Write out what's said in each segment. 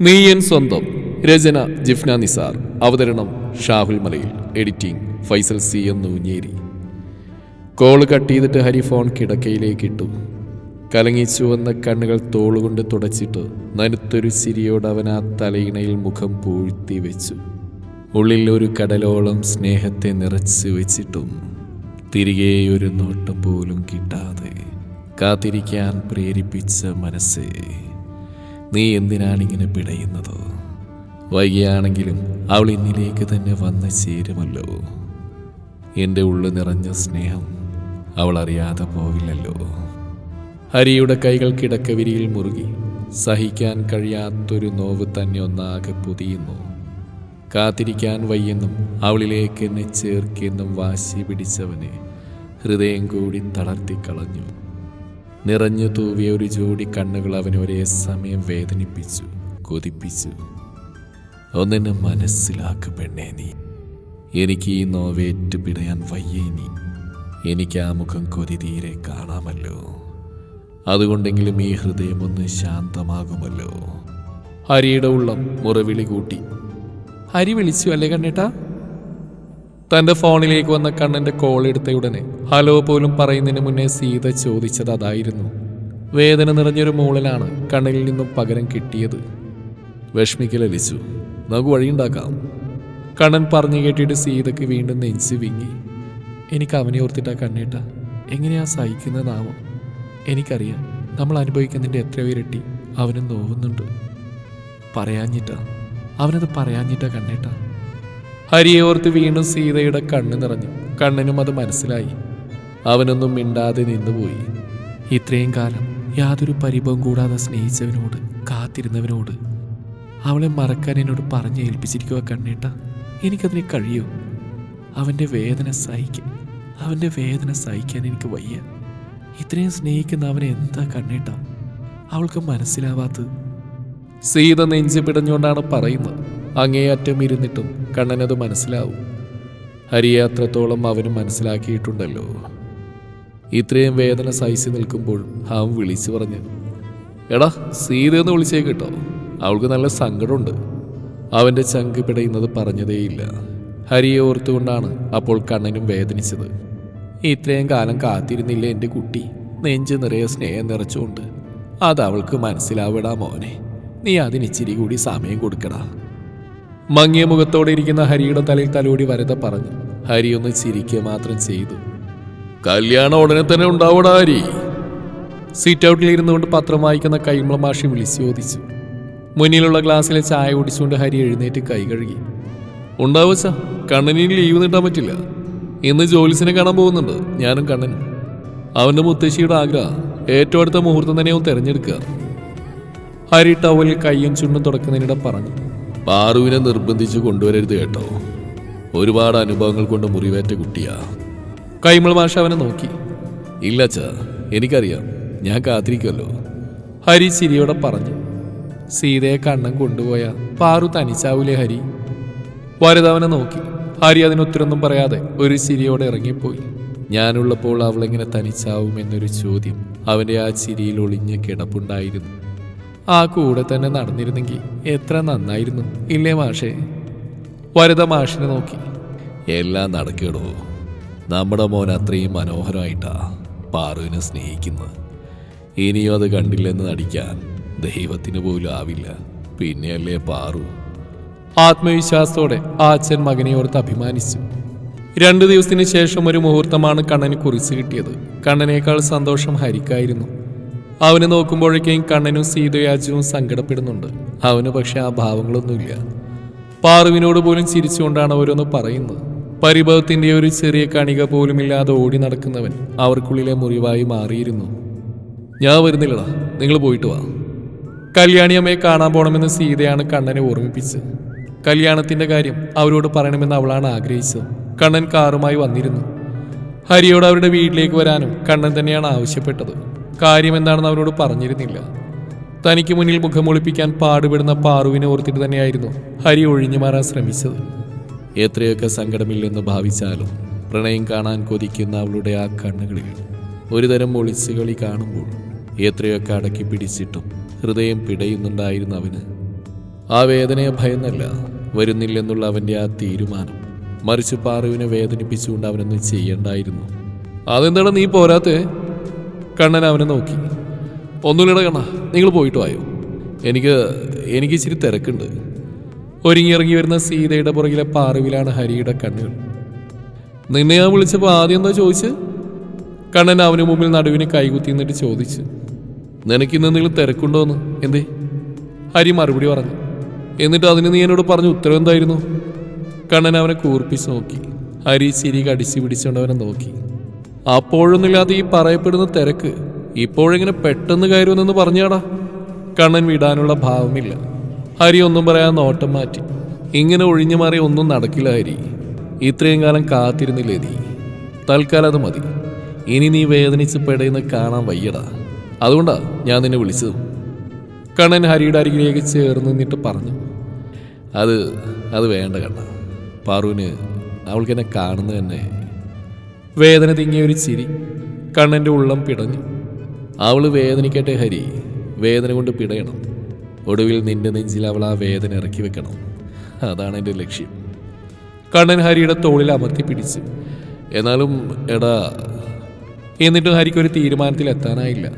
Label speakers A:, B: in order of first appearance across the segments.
A: നീയൻ സ്വന്തം. രചന ജിഫ്ന നിസാർ. അവതരണം Shahul Malayil. Editing Faisal C M Noonjeri. Call cut ചെയ്തിട്ട് ഹരി ഫോൺ കിടക്കയിലേക്ക് ഇട്ടു കലങ്ങിച്ചു വന്ന കണ്ണുകൾ തോളുകൊണ്ട് തുടച്ചിട്ട് നനുത്തൊരു ചിരിയോട് അവൻ ആ തലയിണയിൽ മുഖം പൂഴ്ത്തി വെച്ചു. ഉള്ളിൽ ഒരു കടലോളം സ്നേഹത്തെ നിറച്ചു വെച്ചിട്ടും തിരികെ ഒരു നോട്ടം പോലും കിട്ടാതെ കാത്തിരിക്കാൻ പ്രേരിപ്പിച്ച മനസ്സേ. നീ എന്തിനാണ് ഇങ്ങനെ പിടയുന്നത്? വൈകിയാണെങ്കിലും അവൾ ഇന്നിലേക്ക് തന്നെ വന്ന് ചേരുമല്ലോ. എന്റെ ഉള്ളു നിറഞ്ഞ സ്നേഹം അവൾ അറിയാതെ പോവില്ലല്ലോ. ഹരിയുടെ കൈകൾ കിടക്കവിരിയിൽ മുറുകി സഹിക്കാൻ കഴിയാത്തൊരു നോവ് തന്നെ ഒന്നാകെ പൊതിയുന്നു. കാത്തിരിക്കാൻ വയ്യെന്നും അവളിലേക്ക് എന്നെ ചേർക്കെന്നും വാശി പിടിച്ചവനെ ഹൃദയം കൂടി തളർത്തിക്കളഞ്ഞു. നിറഞ്ഞു തൂവിയ ഒരു ജോഡി കണ്ണുകൾ അവനെ ഒരേ സമയം വേദനിപ്പിച്ചു കൊതിപ്പിച്ചു. ഒന്നെന്നെ മനസ്സിലാക്ക് പെണ്ണേ നീ. എനിക്ക് ഈ നോവേറ്റ് പിടയാൻ വയ്യേ നീ. എനിക്ക് ആ മുഖം കൊതി തീരെ കാണാമല്ലോ. അതുകൊണ്ടെങ്കിലും ഈ ഹൃദയം ഒന്ന് ശാന്തമാകുമല്ലോ. ഹരിയുടെ ഉള്ളം മുറവിളി കൂട്ടി. ഹരി വിളിച്ചു അല്ലേ കണ്ണേട്ടാ? തന്റെ ഫോണിലേക്ക് വന്ന കണ്ണന്റെ കോൾ എടുത്ത ഉടനെ ഹലോ പോലും പറയുന്നതിന് മുന്നേ സീത ചോദിച്ചത് അതായിരുന്നു. വേദന നിറഞ്ഞൊരു മൂളലാണ് കണ്ണിൽ നിന്നും പകരം കിട്ടിയത്. വിഷമിക്കലലിച്ചു നമുക്ക് വഴിയുണ്ടാക്കാം കണ്ണൻ പറഞ്ഞു കേട്ടിട്ട് സീതയ്ക്ക് വീണ്ടും നെഞ്ച് വിങ്ങി. എനിക്ക് അവനെ ഓർത്തിട്ടാ കണ്ണേട്ട. എങ്ങനെയാ സഹിക്കുന്ന നാമം? എനിക്കറിയാം. നമ്മൾ അനുഭവിക്കുന്നതിന്റെ എത്രയോ ഇരട്ടി അവനും നോവുന്നുണ്ട്. പറയാഞ്ഞിട്ടാ. അവനത് പറയാഞ്ഞിട്ടാ കണ്ണേട്ടാ. ഹരിയെ ഓർത്ത് വീണ്ടും സീതയുടെ കണ്ണ് നിറഞ്ഞു. കണ്ണനും അത് മനസ്സിലായി. അവനൊന്നും മിണ്ടാതെ നിന്നുപോയി. ഇത്രയും കാലം യാതൊരു പരിഭവം കൂടാതെ സ്നേഹിച്ചവനോട് കാത്തിരുന്നവനോട് അവളെ മറക്കാൻ എന്നോട് പറഞ്ഞു ഏൽപ്പിച്ചിരിക്കുക കണ്ണേട്ട. എനിക്കതിനെ കഴിയൂ? അവന്റെ വേദന സഹിക്കാൻ അവന്റെ വേദന സഹിക്കാൻ എനിക്ക് വയ്യ. ഇത്രയും സ്നേഹിക്കുന്ന അവനെ എന്താ കണ്ണേട്ട? അവൾക്ക് മനസ്സിലാവാത്തത്? സീത നെഞ്ചു പിടഞ്ഞുകൊണ്ടാണ് പറയുന്നത്. അങ്ങേയറ്റം ഇരുന്നിട്ടും കണ്ണനത് മനസ്സിലാവും. ഹരിയെ അത്രത്തോളം അവനും മനസ്സിലാക്കിയിട്ടുണ്ടല്ലോ. ഇത്രയും വേദന സഹിച്ചു നിൽക്കുമ്പോൾ ഹാം വിളിച്ചു പറഞ്ഞു എടാ സീതയെന്ന് വിളിച്ചേ കേട്ടോ. അവൾക്ക് നല്ല സങ്കടമുണ്ട്. അവന്റെ ചങ്ക് പിടയുന്നത് പറഞ്ഞതേയില്ല. ഹരിയെ ഓർത്തുകൊണ്ടാണ് അപ്പോൾ കണ്ണനും വേദനിച്ചത്. ഇത്രയും കാലം കാത്തിരുന്നില്ല എന്റെ കുട്ടി? നെഞ്ച് നിറയെ സ്നേഹം നിറച്ചുകൊണ്ട്. അത് അവൾക്ക് മനസ്സിലാവിടാ മോനെ. നീ അതിന് ഇച്ചിരി കൂടി സമയം കൊടുക്കടാ. മങ്ങിയ മുഖത്തോടെ ഇരിക്കുന്ന ഹരിയുടെ തലയിൽ തലോടി വരത പറഞ്ഞു. ഹരി ഒന്ന് ചിരിക്കുക മാത്രം ചെയ്തു. കല്യാണം ഉടനെ തന്നെ ഉണ്ടാവടാ ഹരി. സീറ്റ് ഔട്ടിൽ ഇരുന്നുകൊണ്ട് പത്രം വായിക്കുന്ന കൈമള മാഷി വിളിച്ചു ചോദിച്ചു. മുന്നിലുള്ള ഗ്ലാസ്സിലെ ചായ കുടിച്ചുകൊണ്ട് ഹരി എഴുന്നേറ്റ് കൈ കഴുകി. ഉണ്ടാവുച്ച കണ്ണനിൽ ലീവ് നീട്ടാൻ പറ്റില്ല. ഇന്ന് ജോലിസിനെ കാണാൻ പോകുന്നുണ്ട്. ഞാനും കണ്ണനും. അവന്റെ മുത്തശ്ശിയുടെ ആഗ്രഹം. ഏറ്റവും അടുത്ത മുഹൂർത്തം തന്നെ അവൻ തിരഞ്ഞെടുക്കുക. ഹരി ടവലിൽ കയ്യും ചുണ്ടും തുടക്കുന്നതിനിടെ പറഞ്ഞു. പാറുവിനെ നിർബന്ധിച്ച് കൊണ്ടുവരരുത് കേട്ടോ. ഒരുപാട് അനുഭവങ്ങൾ കൊണ്ട് മുറിവേറ്റ കുട്ടിയാ. കൈമൾ മാഷ അവനെ നോക്കി. ഇല്ല അച്ഛാ എനിക്കറിയാം. ഞാൻ കാത്തിരിക്കുമല്ലോ ഹരി ചിരിയോടെ പറഞ്ഞു. സീതയെ കണ്ണം കൊണ്ടുപോയ പാറു തനിച്ചാവൂലേ ഹരി? വരതവനെ നോക്കി. ഹരി അതിനൊത്തിരൊന്നും പറയാതെ ഒരു ചിരിയോടെ ഇറങ്ങിപ്പോയി. ഞാനുള്ളപ്പോൾ അവളെങ്ങനെ തനിച്ചാവും എന്നൊരു ചോദ്യം അവന്റെ ആ ചിരിയിൽ ഒളിഞ്ഞ കിടപ്പുണ്ടായിരുന്നു. ആ കൂടെ തന്നെ നടന്നിരുന്നെങ്കിൽ എത്ര നന്നായിരുന്നു. ഇല്ലേ മാഷേ? വരത മാഷിനെ നോക്കി. എല്ലാം നടക്കടോ. നമ്മുടെ മോൻ അത്രയും മനോഹരമായിട്ടാ പാറുവിനെ സ്നേഹിക്കുന്നത്. ഇനിയും അത് കണ്ടില്ലെന്ന് നടിക്കാൻ ദൈവത്തിന് പോലും ആവില്ല. പിന്നെയല്ലേ പാറു. ആത്മവിശ്വാസത്തോടെ ആ അച്ഛൻ മകനെ ഓർത്ത് അഭിമാനിച്ചു. രണ്ടു ദിവസത്തിന് ശേഷം ഒരു മുഹൂർത്തമാണ് കണ്ണന് കുറിച്ച് കിട്ടിയത്. കണ്ണനേക്കാൾ സന്തോഷം ഹരിക്കായിരുന്നു. അവന് നോക്കുമ്പോഴേക്കും കണ്ണനും സീതയാജുവും സങ്കടപ്പെടുന്നുണ്ട്. അവന് പക്ഷെ ആ ഭാവങ്ങളൊന്നുമില്ല. പാറുവിനോട് പോലും ചിരിച്ചുകൊണ്ടാണ് അവരൊന്ന് പറയുന്നത്. പരിഭവത്തിന്റെ ഒരു ചെറിയ കണിക പോലുമില്ലാതെ ഓടി നടക്കുന്നവൻ അവർക്കുള്ളിലെ മുറിവായി മാറിയിരുന്നു. ഞാൻ വരുന്നില്ലടാ. നിങ്ങൾ പോയിട്ട് വാ. കല്യാണിയമ്മയെ കാണാൻ പോണമെന്ന് സീതയാണ് കണ്ണനെ ഓർമ്മിപ്പിച്ചത്. കല്യാണത്തിന്റെ കാര്യം അവരോട് പറയണമെന്ന് അവളാണ് ആഗ്രഹിച്ചത്. കണ്ണൻ കാറുമായി വന്നിരുന്നു. ഹരിയോട് അവരുടെ വീട്ടിലേക്ക് വരാനും കണ്ണൻ തന്നെയാണ് ആവശ്യപ്പെട്ടത്. കാര്യം എന്താണെന്ന് അവരോട് പറഞ്ഞിരുന്നില്ല. തനിക്ക് മുന്നിൽ മുഖമൊളിപ്പിക്കാൻ പാടുപെടുന്ന പാറുവിനെ ഓർത്തിട്ട് തന്നെയായിരുന്നു ഹരി ഒഴിഞ്ഞു മാറാൻ ശ്രമിച്ചത്. എത്രയൊക്കെ സങ്കടമില്ലെന്ന് ഭാവിച്ചാലും പ്രണയം കാണാൻ കൊതിക്കുന്ന അവളുടെ ആ കണ്ണുകളിൽ ഒരുതരം ഒളിച്ചുകളി കാണുമ്പോൾ എത്രയൊക്കെ അടക്കി പിടിച്ചിട്ടും ഹൃദയം പിടയുന്നുണ്ടായിരുന്നു അവന്. ആ വേദനയെ ഭയന്നല്ല വരുന്നില്ലെന്നുള്ള അവന്റെ ആ തീരുമാനം മറിച്ച് പാറുവിനെ വേദനിപ്പിച്ചുകൊണ്ട് അവനൊന്നും ചെയ്യണ്ടായിരുന്നു. അതെന്താണ് നീ പോരാത്തേ കണ്ണൻ അവനെ നോക്കി. ഒന്നുമില്ലട കണ്ണ നിങ്ങൾ പോയിട്ട് വായോ. എനിക്ക് എനിക്ക് ഇച്ചിരി തിരക്കുണ്ട്. ഒരുങ്ങി ഇറങ്ങി വരുന്ന സീതയുടെ പുറകിലെ പാറവിലാണ് ഹരിയുടെ കണ്ണുകൾ. നിന്നെ ഞാൻ വിളിച്ചപ്പോൾ ആദ്യം എന്താ ചോദിച്ച്? കണ്ണൻ അവന് മുമ്പിൽ നടുവിന് കൈകുത്തി നിന്നിട്ട് ചോദിച്ചു. നിനക്കിന്ന് എന്തെങ്കിലും തിരക്കുണ്ടോ എന്ന്? എന്തേ? ഹരി മറുപടി പറഞ്ഞു. എന്നിട്ട് അതിന് നീ എന്നോട് പറഞ്ഞ ഉത്തരം എന്തായിരുന്നു? കണ്ണൻ അവനെ കൂർപ്പിച്ച് നോക്കി. ഹരി ചിരി കടിച്ചു പിടിച്ചുകൊണ്ട് അവനെ നോക്കി. അപ്പോഴൊന്നുമില്ലാതെ ഈ പറയപ്പെടുന്ന തിരക്ക് ഇപ്പോഴെങ്ങനെ പെട്ടെന്ന് കയറുമെന്ന് പറഞ്ഞാടാ. കണ്ണൻ വിടാനുള്ള ഭാവമില്ല. ഹരി ഒന്നും പറയാൻ നോട്ടം മാറ്റി. ഇങ്ങനെ ഒഴിഞ്ഞു മാറി ഒന്നും നടക്കില്ല ഹരി. ഇത്രയും കാലം കാത്തിരുന്നില്ലേ നീ? തൽക്കാലം അത് മതി. ഇനി നീ വേദനിച്ച് പെടയുന്ന കാണാൻ വയ്യടാ. അതുകൊണ്ടാ ഞാൻ നിന്നെ വിളിച്ചത്. കണ്ണൻ ഹരിയുടെ അരികിലേക്ക് ചേർന്ന് നിന്നിട്ട് പറഞ്ഞു. അത് അത് വേണ്ട കണ്ണ. പാറുവിന് അവൾക്ക് എന്നെ കാണുന്നത് തന്നെ വേദന തിങ്ങിയ ഒരു ചിരി കണ്ണന്റെ ഉള്ളം പിടഞ്ഞു. അവൾ വേദനിക്കട്ടെ ഹരി വേദന കൊണ്ട് പിടയണം. ഒടുവിൽ നിന്റെ നെഞ്ചിൽ അവൾ ആ വേദന ഇറക്കി വെക്കണം. അതാണ് എന്റെ ലക്ഷ്യം. കണ്ണൻ ഹരിയുടെ തോളിൽ അമർത്തി പിടിച്ചു എന്നാലും എടാ എന്നിട്ടും ഹരിക്ക് ഒരു തീരുമാനത്തിൽ എത്താനായില്ല.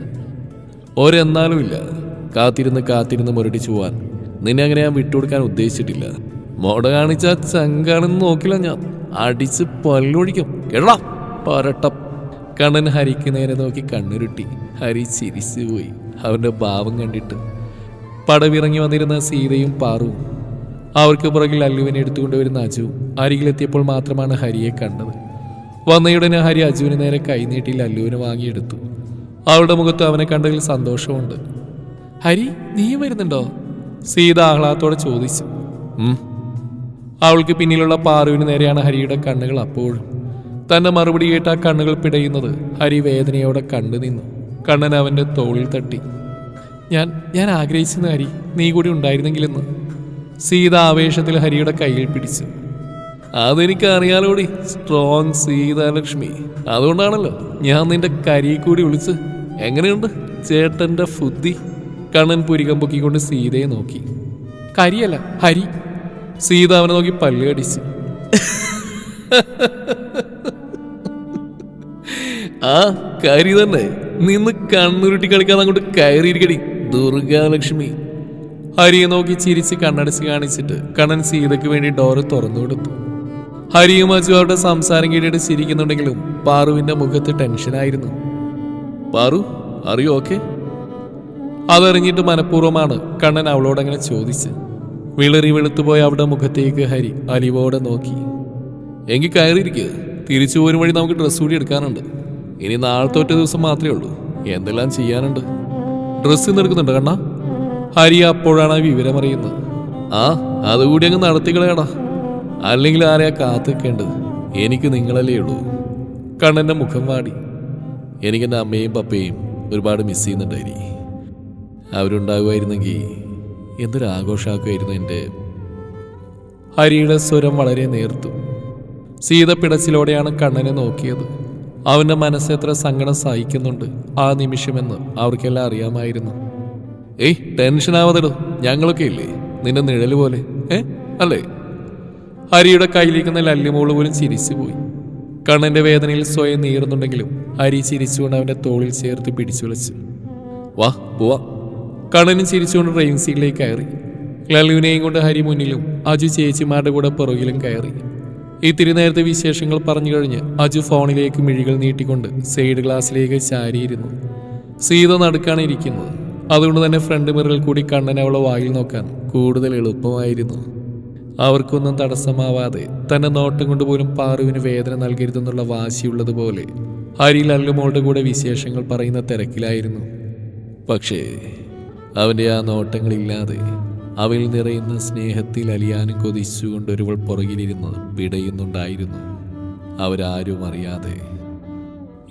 A: ഒരെന്നാലും ഇല്ല. കാത്തിരുന്ന് കാത്തിരുന്ന് മുരടിച്ചു പോവാൻ. നിന്നെ അങ്ങനെ ഞാൻ വിട്ടുകൊടുക്കാൻ ഉദ്ദേശിച്ചിട്ടില്ല. മോട കാണിച്ച ചങ്കാണെന്ന് നോക്കില്ല ഞാൻ. അടിച്ച് പല്ലൊഴിക്കും. കേടാ പരട്ടം കണ്ണൻ ഹരിക്ക് നേരെ നോക്കി കണ്ണുരുട്ടി. ഹരി ചിരിച്ചു പോയി. അവന്റെ ഭാവം കണ്ടിട്ട്. പടവിറങ്ങി വന്നിരുന്ന സീതയും പാറുവും അവർക്ക് പുറകിൽ അല്ലുവിനെ എടുത്തുകൊണ്ടുവരുന്ന അജുവും അജു അരികിലെത്തിയപ്പോൾ മാത്രമാണ് ഹരിയെ കണ്ടത്. വന്നയുടനെ ഹരി അജുവിന് നേരെ കൈനീട്ടിൽ അല്ലുവിന് വാങ്ങിയെടുത്തു. അവളുടെ മുഖത്ത് അവനെ കണ്ടതിൽ സന്തോഷമുണ്ട്. ഹരി നീ വരുന്നുണ്ടോ? സീത ആഹ്ലാദത്തോടെ ചോദിച്ചു. അവൾക്ക് പിന്നിലുള്ള പാറുവിന് നേരെയാണ് ഹരിയുടെ കണ്ണുകൾ അപ്പോഴും. തന്റെ മറുപടി കേട്ട ആ കണ്ണുകൾ പിടയുന്നത് ഹരി വേദനയോടെ കണ്ടു നിന്നു. കണ്ണൻ അവന്റെ തോളിൽ തട്ടി. ഞാൻ ഞാൻ ആഗ്രഹിച്ചെന്ന് ഹരി നീ കൂടി ഉണ്ടായിരുന്നെങ്കിലെന്ന്. സീത ആവേശത്തിൽ ഹരിയുടെ കയ്യിൽ പിടിച്ചു. അതെനിക്ക് അറിയാലോടി സ്ട്രോങ് സീതാലക്ഷ്മി. അതുകൊണ്ടാണല്ലോ ഞാൻ നിന്റെ കരി കൂടി വിളിച്ച് എങ്ങനെയുണ്ട് ചേട്ടന്റെ ഫുദ്ധി? കണ്ണൻ പുരികം പൊക്കിക്കൊണ്ട് സീതയെ നോക്കി. കരിയല്ല ഹരി. സീത അവനെ നോക്കി പല്ല് കടിച്ചു. ആ കരി തന്നെ. നിന്ന് കണ്ണുരുട്ടി കളിക്കാൻ അങ്ങോട്ട് കയറിയിരിക്കടി. ദുർഗാലക്ഷ്മി. ഹരിയെ നോക്കി ചിരിച്ച് കണ്ണടച്ച് കാണിച്ചിട്ട് കണ്ണൻ സീതയ്ക്ക് വേണ്ടി ഡോറ് തുറന്നു കൊടുത്തു. ഹരിയും അജു അവരുടെ സംസാരം കേട്ടിട്ട് ചിരിക്കുന്നുണ്ടെങ്കിലും പാറുവിന്റെ മുഖത്ത് ടെൻഷനായിരുന്നു പാറു അറിയോ ഓക്കെ അതറിഞ്ഞിട്ട് മനഃപൂർവമാണ് കണ്ണൻ അവളോട് അങ്ങനെ ചോദിച്ച് വിളറി വെളുത്തുപോയ അവളുടെ മുഖത്തേക്ക് ഹരി അലിവോടെ നോക്കി. എങ്കിൽ കയറിയിരിക്കുക തിരിച്ചു പോരും വഴി നമുക്ക് ഡ്രസ്സ് കൂടി എടുക്കാനുണ്ട്. ഇനി നാളത്തെ ദിവസം മാത്രമേ ഉള്ളൂ. എന്തെല്ലാം ചെയ്യാനുണ്ട്? ഡ്രസ്സ് ഇന്ന് എടുക്കുന്നുണ്ട് കണ്ണ. ഹരി അപ്പോഴാണ് ആ വിവരം അറിയുന്നത്. ആ അതുകൂടി അങ്ങ് നടത്തിക്കളയടാ അല്ലെങ്കിൽ ആരെയാ കാത്തിക്കേണ്ടത്? എനിക്ക് നിങ്ങളല്ലേ ഉള്ളൂ. കണ്ണന്റെ മുഖം വാടി. എനിക്കെന്റെ അമ്മയും പപ്പയും ഒരുപാട് മിസ് ചെയ്യുന്നുണ്ടായി അവരുണ്ടാകുമായിരുന്നെങ്കിൽ എന്തൊരു ആഘോഷമാക്കുമായിരുന്നു എന്റെ ഹരിയുടെ സ്വരം വളരെ നേർത്തു. സീത പിടച്ചിലോടെയാണ് കണ്ണനെ നോക്കിയത്. അവന്റെ മനസ്സ് എത്ര സങ്കടം സഹിക്കുന്നുണ്ട് ആ നിമിഷമെന്ന് അവർക്കെല്ലാം അറിയാമായിരുന്നു. ഏയ് ടെൻഷൻ ആവാതെടോ. ഞങ്ങളൊക്കെ ഇല്ലേ? നിന്റെ നിഴൽ പോലെ. ഏ? അല്ലേ? ഹരിയുടെ കയ്യിലിരിക്കുന്ന ലല്ലിമോൾ പോലും ചിരിച്ചു പോയി കണ്ണന്റെ വേദനയിൽ സ്വയം നീറുന്നുണ്ടെങ്കിലും ഹരി ചിരിച്ചുകൊണ്ട് അവന്റെ തോളിൽ ചേർത്ത് പിടിച്ചു വിളിച്ചു. വാ പോവാ. കണ്ണനും ചിരിച്ചുകൊണ്ട് ട്രെയിൻ സീറ്റിലേക്ക് കയറി. ലല്ലുവിനെയും കൊണ്ട് ഹരി മുന്നിലും അജു ചേച്ചിമാരുടെ കൂടെ പുറകിലും കയറി. ഇത്തിരി നേരത്തെ വിശേഷങ്ങൾ പറഞ്ഞു കഴിഞ്ഞ് അജു ഫോണിലേക്ക് മിഴികൾ നീട്ടിക്കൊണ്ട് സൈഡ് ഗ്ലാസ്സിലേക്ക് ചാരിയിരുന്നു. സീത നടുക്കാണ് ഇരിക്കുന്നത്. അതുകൊണ്ട് തന്നെ ഫ്രണ്ട് മിറിൽ കൂടി കണ്ണൻ അവളെ വായിൽ നോക്കാൻ കൂടുതൽ എളുപ്പമായിരുന്നു. അവർക്കൊന്നും തടസ്സമാവാതെ തന്നെ നോട്ടം കൊണ്ട് പോലും പാറുവിന് വേദന നൽകരുതെന്നുള്ള വാശിയുള്ളതുപോലെ ഹരി ലല്ലുമോളുടെ കൂടെ വിശേഷങ്ങൾ പറയുന്ന തിരക്കിലായിരുന്നു. പക്ഷേ അവന്റെ ആ നോട്ടങ്ങളില്ലാതെ അവയിൽ നിറയുന്ന സ്നേഹത്തിൽ അലിയാനും കൊതിച്ചുകൊണ്ട് ഒരുവൾ പുറകിലിരുന്ന് പിടയുന്നുണ്ടായിരുന്നു അവരാരും അറിയാതെ.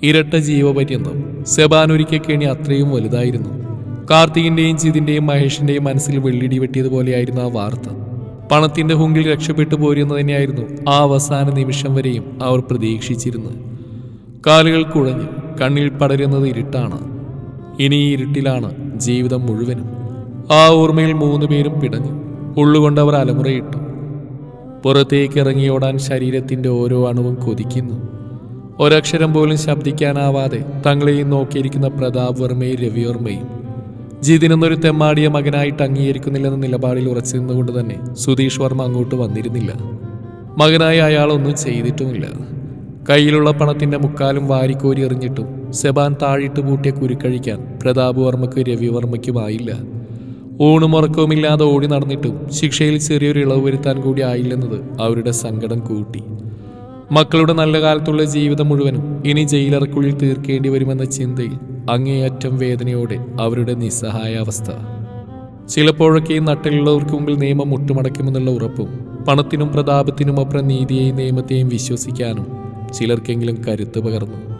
A: ഇരട്ട ജീവപര്യന്തം. സെബാൻ ഒരിക്കൽ കേണി അത്രയും വലുതായിരുന്നു. കാർത്തികിന്റെയും ജിതിന്റെയും മഹേഷിന്റെയും മനസ്സിൽ വെള്ളിടി വെട്ടിയതുപോലെയായിരുന്നു ആ വാർത്ത. പണത്തിന്റെ ഹുങ്കിൽ രക്ഷപ്പെട്ടു പോരുന്ന തന്നെയായിരുന്നു ആ അവസാന നിമിഷം വരെയും അവർ പ്രതീക്ഷിച്ചിരുന്നു കാലുകൾ കുഴഞ്ഞു കണ്ണിൽ പടരുന്നത് ഇരുട്ടാണ്. ഇനി ഈ ഇരുട്ടിലാണ് ജീവിതം മുഴുവനും. ആ ഓർമ്മയിൽ മൂന്ന് പേരും പിടഞ്ഞു. ഉള്ളുകൊണ്ട് അവർ അലമുറയിട്ടു. പുറത്തേക്ക് ഇറങ്ങിയോടാൻ ശരീരത്തിന്റെ ഓരോ അണുവും കൊതിക്കുന്നു. ഒരക്ഷരം പോലും ശബ്ദിക്കാനാവാതെ തങ്ങളെയും നോക്കിയിരിക്കുന്ന പ്രതാപ് വർമ്മയും രവിവർമ്മയും ജിതിനെന്നൊരു തെമ്മാടിയ മകനായിട്ട് അംഗീകരിക്കുന്നില്ലെന്ന നിലപാടിൽ ഉറച്ചു നിന്നുകൊണ്ട് തന്നെ സുധീഷ് വർമ്മ അങ്ങോട്ട് വന്നിരുന്നില്ല. മകനായ അയാളൊന്നും ചെയ്തിട്ടുമില്ല. കയ്യിലുള്ള പണത്തിന്റെ മുക്കാലും വാരിക്കോരി എറിഞ്ഞിട്ടും സെബാൻ താഴിട്ട് പൂട്ടിയ കുരുക്കഴിക്കാൻ പ്രതാപ് വർമ്മയ്ക്കും രവിവർമ്മയ്ക്കുമായില്ല ഊണും ഉറക്കവുമില്ലാതെ ഓടി നടന്നിട്ടും ശിക്ഷയിൽ ചെറിയൊരു ഇളവ് വരുത്താൻ കൂടി ആയില്ലെന്നത് അവരുടെ സങ്കടം കൂട്ടി. മക്കളുടെ നല്ല കാലത്തുള്ള ജീവിതം മുഴുവനും ഇനി ജയിലറക്കുള്ളിൽ തീർക്കേണ്ടി വരുമെന്ന ചിന്തയിൽ അങ്ങേയറ്റം വേദനയോടെ അവരുടെ നിസ്സഹായ അവസ്ഥ ചിലപ്പോഴൊക്കെ ഈ നട്ടിലുള്ളവർക്ക് മുമ്പിൽ നിയമം മുട്ടുമടക്കുമെന്നുള്ള ഉറപ്പും പണത്തിനും പ്രതാപത്തിനും അപ്പുറം നീതിയെയും നിയമത്തെയും വിശ്വസിക്കാനും ചിലർക്കെങ്കിലും കരുത്ത് പകർന്നു.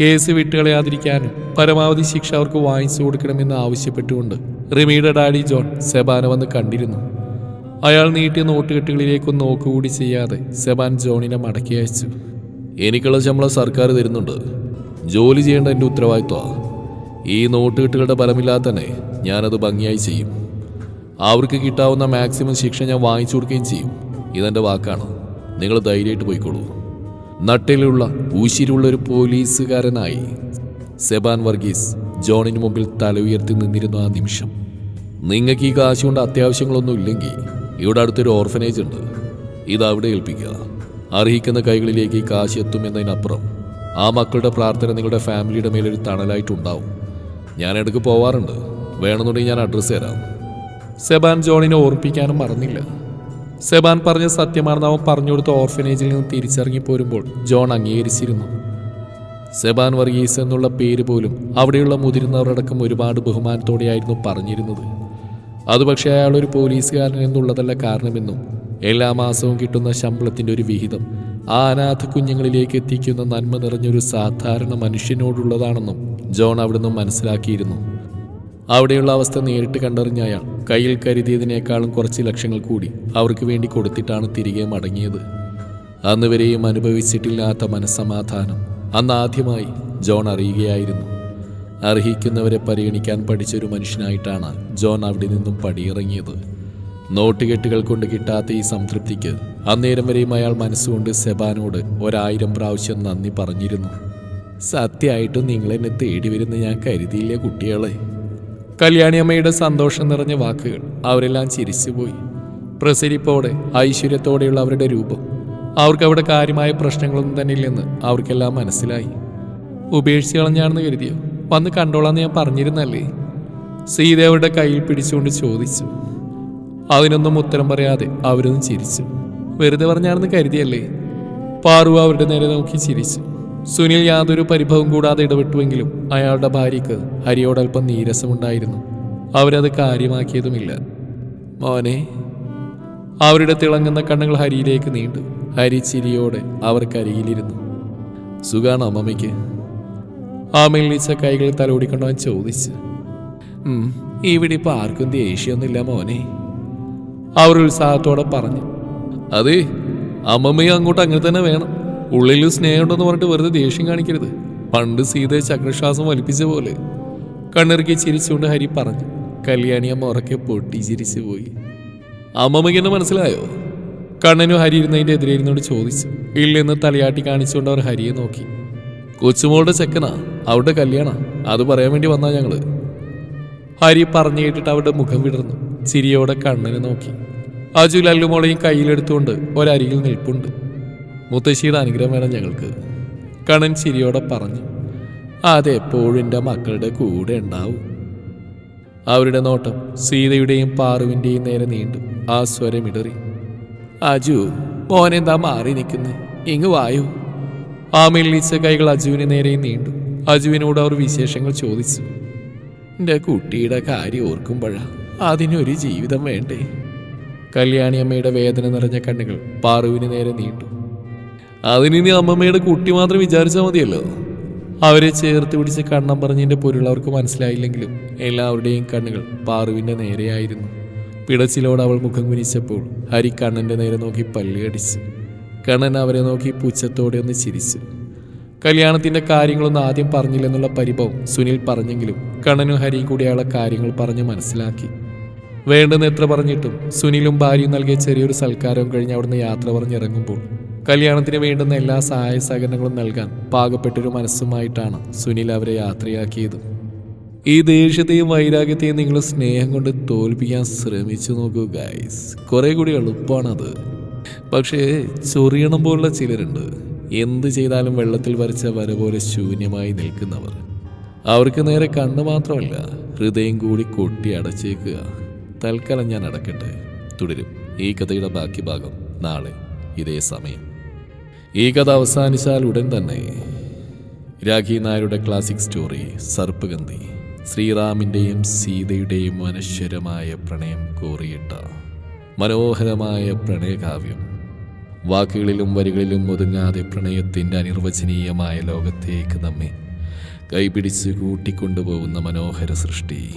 A: കേസ് വിട്ടുകളയാതിരിക്കാനും പരമാവധി ശിക്ഷ അവർക്ക് വാങ്ങിച്ചു കൊടുക്കണമെന്ന് ആവശ്യപ്പെട്ടുകൊണ്ട് റിമിയുടെ ഡാഡി ജോൺ സെബാനെ വന്ന് കണ്ടിരുന്നു. അയാൾ നീട്ടിയ നോട്ടുകെട്ടുകളിലേക്കും നോക്കുകൂടി ചെയ്യാതെ സെബാൻ ജോണിനെ മടക്കി അയച്ചു. എനിക്കുള്ള ശമ്പളം സർക്കാർ തരുന്നുണ്ട്. ജോലി ചെയ്യേണ്ട എന്റെ ഉത്തരവാദിത്വമാണ് ഈ നോട്ടുകെട്ടുകളുടെ ഫലമില്ലാതെ തന്നെ ഞാനത് ഭംഗിയായി ചെയ്യും. അവർക്ക് കിട്ടാവുന്ന മാക്സിമം ശിക്ഷ ഞാൻ വാങ്ങിച്ചു കൊടുക്കുകയും ചെയ്യും. ഇതെന്റെ വാക്കാണ്. നിങ്ങൾ ധൈര്യമായിട്ട് പോയിക്കോളൂ. നട്ടിലുള്ള ഊശിരുള്ള ഒരു പോലീസുകാരനായി. സെബാൻ വർഗീസ് ജോണിന് മുമ്പിൽ തല ഉയർത്തി നിന്നിരുന്നു ആ നിമിഷം. നിങ്ങൾക്ക് ഈ കാശ് കൊണ്ട് അത്യാവശ്യങ്ങളൊന്നും ഇല്ലെങ്കിൽ ഇവിടെ അടുത്തൊരു ഓർഫനേജ് ഉണ്ട്. ഇത് അവിടെ ഏൽപ്പിക്കുക. അർഹിക്കുന്ന കൈകളിലേക്ക് ഈ കാശ് എത്തുമെന്നതിനപ്പുറം ആ മക്കളുടെ പ്രാർത്ഥന നിങ്ങളുടെ ഫാമിലിയുടെ മേലൊരു തണലായിട്ടുണ്ടാവും ഞാൻ ഇടയ്ക്ക് പോവാറുണ്ട്. വേണമെന്നുണ്ടെങ്കിൽ ഞാൻ അഡ്രസ്സ് തരാം. സെബാൻ ജോണിനെ ഓർപ്പിക്കാനും മറന്നില്ല. സെബാൻ പറഞ്ഞ സത്യമാണെന്ന് അവൻ പറഞ്ഞു കൊടുത്ത ഓർഫനേജിൽ നിന്ന് തിരിച്ചിറങ്ങി പോരുമ്പോൾ ജോൺ അംഗീകരിച്ചിരുന്നു. സെബാൻ വർഗീസ് എന്നുള്ള പേര് പോലും അവിടെയുള്ള മുതിർന്നവരടക്കം ഒരുപാട് ബഹുമാനത്തോടെയായിരുന്നു പറഞ്ഞിരുന്നത്. അത് പക്ഷേ അയാൾ ഒരു പോലീസുകാരൻ എന്നുള്ളതല്ല കാരണമെന്നും എല്ലാ മാസവും കിട്ടുന്ന ശമ്പളത്തിന്റെ ഒരു വിഹിതം ആ അനാഥ കുഞ്ഞുങ്ങളിലേക്ക് എത്തിക്കുന്ന നന്മ നിറഞ്ഞൊരു സാധാരണ മനുഷ്യനോടുള്ളതാണെന്നും ജോൺ അവിടുന്ന് മനസ്സിലാക്കിയിരുന്നു. അവിടെയുള്ള അവസ്ഥ നേരിട്ട് കണ്ടറിഞ്ഞ അയാൾ കയ്യിൽ കരുതിയതിനേക്കാളും കുറച്ച് ലക്ഷങ്ങൾ കൂടി അവർക്ക് വേണ്ടി കൊടുത്തിട്ടാണ് തിരികെ മടങ്ങിയത്. അന്ന് വരെയും അനുഭവിച്ചിട്ടില്ലാത്ത മനസ്സമാധാനം അന്ന് ആദ്യമായി ജോൺ അറിയുകയായിരുന്നു. അർഹിക്കുന്നവരെ പരിഗണിക്കാൻ പഠിച്ചൊരു മനുഷ്യനായിട്ടാണ് ജോൺ അവിടെ നിന്നും പടിയിറങ്ങിയത്. നോട്ടുകെട്ടുകൾ കൊണ്ട് കിട്ടാത്ത ഈ സംതൃപ്തിക്ക് അന്നേരം വരെയും അയാൾ മനസ്സുകൊണ്ട് സെബാനോട് ഒരായിരം പ്രാവശ്യം നന്ദി പറഞ്ഞിരുന്നു. സത്യമായിട്ടും നിങ്ങളെന്നെ തേടി വരുന്ന ഞാൻ കരുതിയില്ല കുട്ടികളെ? കല്യാണിയമ്മയുടെ സന്തോഷം നിറഞ്ഞ വാക്കുകൾ അവരെല്ലാം ചിരിച്ചുപോയി. പ്രസരിപ്പോടെ ഐശ്വര്യത്തോടെയുള്ള അവരുടെ രൂപം. അവർക്ക് അവിടെ കാര്യമായ പ്രശ്നങ്ങളൊന്നും തന്നെ ഇല്ലെന്ന് അവർക്കെല്ലാം മനസ്സിലായി. ഉപേക്ഷിച്ച് കളഞ്ഞാണെന്ന് കരുതിയോ? വന്ന് കണ്ടോളാന്ന് ഞാൻ പറഞ്ഞിരുന്നല്ലേ? സീത കയ്യിൽ പിടിച്ചുകൊണ്ട് ചോദിച്ചു. അതിനൊന്നും ഉത്തരം പറയാതെ അവരൊന്നും ചിരിച്ചു. വെറുതെ പറഞ്ഞാണെന്ന് കരുതിയല്ലേ? പാറു അവരുടെ നേരെ നോക്കി ചിരിച്ചു. സുനിൽ യാതൊരു പരിഭവം കൂടാതെ ഇടപെട്ടുവെങ്കിലും അയാളുടെ ഭാര്യയ്ക്ക് ഹരിയോടൽപ്പം നീരസമുണ്ടായിരുന്നു. അവരത് കാര്യമാക്കിയതുമില്ല. മോനെ. അവരുടെ തിളങ്ങുന്ന കണ്ണുകൾ ഹരിയിലേക്ക് നീണ്ടു. ഹരി ചിരിയോടെ അവർക്കരികിലിരുന്നു. സുഖാണ് അമ്മമ്മയ്ക്ക്? ആ മെല്ലിച്ച കൈകൾ തലോടിക്കൊണ്ടവൻ ചോദിച്ച്. "ഉം, ഇവിടെ ഇപ്പൊ ആർക്കും ദേഷ്യമൊന്നുമില്ല മോനെ. അവർ ഉത്സാഹത്തോടെ പറഞ്ഞു. അതെ അമ്മമ്മയും അങ്ങോട്ട് അങ്ങനെ തന്നെ വേണം. ഉള്ളിൽ സ്നേഹമുണ്ടെന്ന് പറഞ്ഞിട്ട് വെറുതെ ദേഷ്യം കാണിക്കരുത്. പണ്ട് സീതയെ ചക്രശ്വാസം വലിപ്പിച്ച പോലെ. കണ്ണിറുക്കി ചിരിച്ചുകൊണ്ട് ഹരി പറഞ്ഞു കല്യാണി അമ്മ ഉറക്കെ പൊട്ടി ചിരിച്ചു പോയി. അമ്മമ്മയ്ക്ക് എന്നെ മനസ്സിലായോ? കണ്ണനും ഹരി ഇരുന്നതിന്റെ എതിരെയിരുന്നോട് ചോദിച്ചു. ഇല്ലെന്ന് തലയാട്ടി കാണിച്ചുകൊണ്ട് അവർ ഹരിയെ നോക്കി. കൊച്ചുമോളുടെ ചെക്കനാ? അവരുടെ കല്യാണ? അത് പറയാൻ വേണ്ടി വന്നാ ഞങ്ങൾ. ഹരി പറഞ്ഞു കേട്ടിട്ട് അവരുടെ മുഖം വിടർന്നു. ചിരിയോടെ കണ്ണനെ നോക്കി. അജു ലല്ലുമോളെയും കയ്യിലെടുത്തുകൊണ്ട് ഒരരികിൽ നിൽപ്പുണ്ട്. മുത്തശ്ശിയുടെ അനുഗ്രഹം വേണം ഞങ്ങൾക്ക്. കണൻ ചിരിയോടെ പറഞ്ഞു അതെപ്പോഴും എന്റെ മക്കളുടെ കൂടെ ഉണ്ടാവും. അവരുടെ നോട്ടം സീതയുടെയും പാറുവിന്റെയും നേരെ നീണ്ടു ആ സ്വരം ഇടറി. അജു മോനെന്താ മാറി നിൽക്കുന്നത് ഇങ്ങ് വായു. ആ മെല്ലിച്ച കൈകൾ അജുവിന് നേരെ നീണ്ടു. അജുവിനോട് അവർ വിശേഷങ്ങൾ ചോദിച്ചു. എന്റെ കുട്ടിയുടെ കാര്യം ഓർക്കുമ്പോഴാ അതിനൊരു ജീവിതം വേണ്ടേ? കല്യാണിയമ്മയുടെ വേദന നിറഞ്ഞ കണ്ണുകൾ പാറുവിന് നേരെ നീണ്ടു. അതിനി അമ്മമ്മയുടെ കുട്ടി മാത്രം വിചാരിച്ചാൽ മതിയല്ലോ. അവരെ ചേർത്ത് പിടിച്ച് കണ്ണം പറഞ്ഞതിന്റെ പൊരുൾ അവർക്ക് മനസ്സിലായില്ലെങ്കിലും എല്ലാവരുടെയും കണ്ണുകൾ പാറുവിന്റെ നേരെയായിരുന്നു. പിടച്ചിലോട് അവൾ മുഖം കുനിച്ചപ്പോൾ ഹരി കണ്ണന്റെ നേരെ നോക്കി പല്ലുകടിച്ച് കണ്ണൻ അവരെ നോക്കി പുച്ഛത്തോടെ ഒന്ന് ചിരിച്ചു. കല്യാണത്തിന്റെ കാര്യങ്ങളൊന്നും ആദ്യം പറഞ്ഞില്ലെന്നുള്ള പരിഭവം സുനിൽ പറഞ്ഞെങ്കിലും കണ്ണനും ഹരിയും കൂടി അയാളെ കാര്യങ്ങൾ പറഞ്ഞ് മനസ്സിലാക്കി. വേണ്ടെന്ന് എത്ര പറഞ്ഞിട്ടും സുനിലും ഭാര്യയും നൽകിയ ചെറിയൊരു സൽക്കാരവും കഴിഞ്ഞ് അവിടുന്ന് യാത്ര പറഞ്ഞിറങ്ങുമ്പോൾ കല്യാണത്തിന് വേണ്ടുന്ന എല്ലാ സഹായ സഹകരണങ്ങളും നൽകാൻ പാകപ്പെട്ടൊരു മനസ്സുമായിട്ടാണ് സുനിൽ അവരെ യാത്രയാക്കിയത്. ഈ ദേഷ്യത്തെയും വൈരാഗ്യത്തെയും നിങ്ങൾ സ്നേഹം കൊണ്ട് തോൽപ്പിക്കാൻ ശ്രമിച്ചു നോക്കൂ ഗൈസ് കുറെ കൂടി എളുപ്പമാണത് പക്ഷേ ചൊറിയണം പോലുള്ള ചിലരുണ്ട്. എന്ത് ചെയ്താലും വെള്ളത്തിൽ വരച്ച വര പോലെ ശൂന്യമായി നിൽക്കുന്നവർ. അവർക്ക് നേരെ കണ്ണ് മാത്രമല്ല ഹൃദയം കൂടി കൊട്ടി അടച്ചേക്കുക. തൽക്കാലം ഞാൻ അടക്കട്ടെ തുടരും. ഈ കഥയുടെ ബാക്കി ഭാഗം നാളെ ഇതേ സമയം. ഈ കഥ അവസാനിച്ചാൽ ഉടൻ തന്നെ. രാഖി നായരുടെ ക്ലാസിക് സ്റ്റോറി സർപ്പഗന്ധി. ശ്രീറാമിന്റെയും സീതയുടെയും അനശ്വരമായ പ്രണയം കോറിയിട്ട മനോഹരമായ പ്രണയകാവ്യം. വാക്കുകളിലും വരികളിലും ഒതുങ്ങാതെ പ്രണയത്തിന്റെ അനിർവചനീയമായ ലോകത്തേക്ക് നമ്മെ കൈപിടിച്ച് കൂട്ടിക്കൊണ്ടുപോകുന്ന മനോഹര സൃഷ്ടി.